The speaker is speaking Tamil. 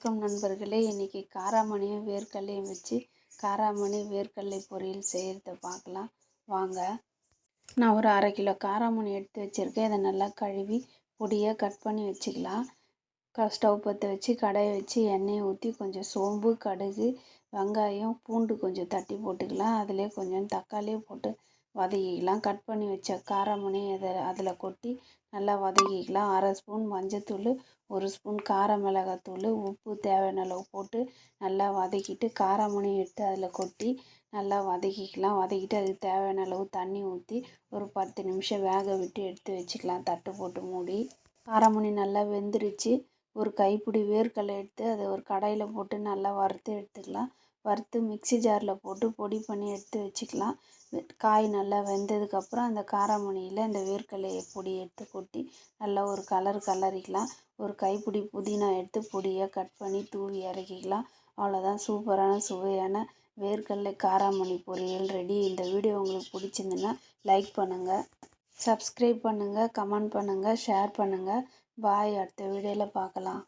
வணக்கம் நண்பர்களே. இன்றைக்கி காராமணியும் வேர்க்கடலையும் வச்சு காராமணி வேர்க்கடலை பொரியல் செய்கிறத பார்க்கலாம். வாங்க. நான் ஒரு அரை கிலோ காராமணி எடுத்து வச்சுருக்கேன். இதை நல்லா கழுவி பொடியாக கட் பண்ணி வச்சுக்கலாம். க ஸ்டவ் பற்ற வச்சு கடையை வச்சு எண்ணெயை ஊற்றி கொஞ்சம் சோம்பு கடுகு வெங்காயம் பூண்டு கொஞ்சம் தட்டி போட்டுக்கலாம். அதிலே கொஞ்சம் தக்காளியும் போட்டு வதக்கிக்கலாம் கட் பண்ணி வச்ச காராமணி அதை அதில் கொட்டி நல்லா வதக்கிக்கலாம். அரை ஸ்பூன் மஞ்சத்தூள் ஒரு ஸ்பூன் கார மிளகாத்தூள் உப்பு தேவையான அளவு போட்டு நல்லா வதக்கிட்டு காராமணி எடுத்து அதில் கொட்டி நல்லா வதக்கிக்கலாம். வதக்கிட்டு அதுக்கு தேவையான அளவு தண்ணி ஊற்றி ஒரு பத்து நிமிஷம் வேக விட்டு எடுத்து வச்சுக்கலாம். தட்டு போட்டு மூடி. காராமணி நல்லா வெந்துருச்சு. ஒரு கைப்பிடி வேர்க்கடலை எடுத்து அதை ஒரு கடாயில் போட்டு நல்லா வறுத்து எடுத்துக்கலாம். வறுத்து மிக்சி ஜாரில் போட்டு பொடி பண்ணி எடுத்து வச்சுக்கலாம். காய் நல்லா வெந்ததுக்கப்புறம் அந்த காராமணியில் இந்த வேர்க்கடலையை பொடி எடுத்து கொட்டி நல்லா ஒரு கலர் கலரிக்கலாம். ஒரு கைப்பிடி புதினா எடுத்து பொடியாக கட் பண்ணி தூவி இறக்கிக்கலாம். அவ்வளோதான் சூப்பரான சுவையான வேர்க்கடலை காராமணி பொரியல் ரெடி இந்த வீடியோ உங்களுக்கு பிடிச்சிருந்துன்னா லைக் பண்ணுங்கள் சப்ஸ்கிரைப் பண்ணுங்கள் கமெண்ட் பண்ணுங்கள் ஷேர் பண்ணுங்கள் பாய் அடுத்த வீடியோவில் பார்க்கலாம்.